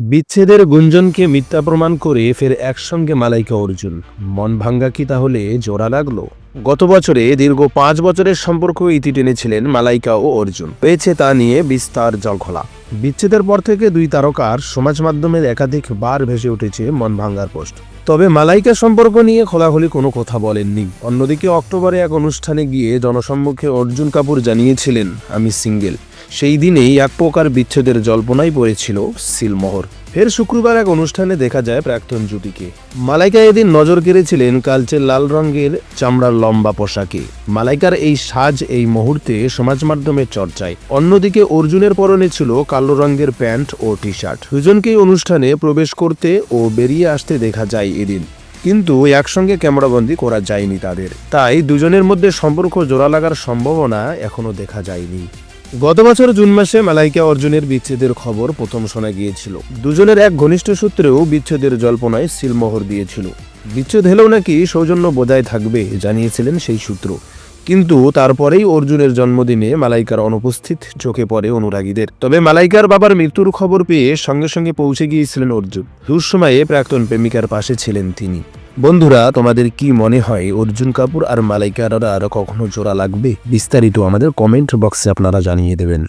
বিচ্ছেদের গুঞ্জনকে মিথ্যা প্রমাণ করে ফের একসঙ্গে মালাইকা অর্জুন। মন ভাঙ্গা কি তাহলে? জোড়া লাগল? গত বছরে দীর্ঘ পাঁচ বছরের সম্পর্ক ইতি টেনেছিলেন মালাইকা ও অর্জুন। পেয়েছে তা নিয়ে বিস্তার জলখোলা বিচ্ছেদের পর থেকে দুই তারকার সমাজ মাধ্যমের একাধিক বার ভেসে উঠেছে মন ভাঙ্গার পোস্ট। তবে মালাইকা সম্পর্ক নিয়ে খোলাখুলি কোনো কথা বলেননি। অন্যদিকে অক্টোবরে এক অনুষ্ঠানে গিয়ে জনসম্মুখে অর্জুন কাপুর জানিয়েছিলেন, আমি সিঙ্গেল। সেই দিনেই এক প্রকার বিচ্ছেদের জল্পনাই পড়েছিল সিলমোহর। ফের শুক্রবার এক অনুষ্ঠানে দেখা যায় প্রাক্তন জুটিকে। মালাইকা এদিন নজর কেড়েছিলেন কালচে লাল রঙের চামড়ার লম্বা পোশাকে। মালাইকার এই সাজ এই মুহূর্তে সমাজ মাধ্যমের চর্চায়। অন্যদিকে অর্জুনের পরনে ছিল কালো রঙের প্যান্ট ও টি শার্ট দুজনকেই অনুষ্ঠানে প্রবেশ করতে ও বেরিয়ে আসতে দেখা যায় এদিন। কিন্তু একসঙ্গে ক্যামেরাবন্দি করা যায়নি তাদের। তাই দুজনের মধ্যে সম্পর্ক জোড়া লাগার সম্ভাবনা এখনও দেখা যায়নি। গত বছর জুন মাসে মালাইকা অর্জুনের বিচ্ছেদের খবর প্রথম শোনা গিয়েছিল। দুজনের এক ঘনিষ্ঠ সূত্রেও বিচ্ছেদের জল্পনায় সিলমোহর দিয়েছিল। বিচ্ছেদ হলেও নাকি সৌজন্য বোধহয় থাকবে, জানিয়েছিলেন সেই সূত্র। কিন্তু তারপরেই অর্জুনের জন্মদিনে মালাইকার অনুপস্থিত চোখে পড়ে অনুরাগীদের। তবে মালাইকার বাবার মৃত্যুর খবর পেয়ে সঙ্গে সঙ্গে পৌঁছে গিয়েছিলেন অর্জুন। দুঃসময়ে প্রাক্তন প্রেমিকার পাশে ছিলেন তিনি। বন্ধুরা, তোমাদের কি মনে হয়, অর্জুন কাপুর আর মালাইকার আর কখনো জোড়া লাগবে? বিস্তারিত আমাদের কমেন্ট বক্সে আপনারা জানিয়ে দেবেন।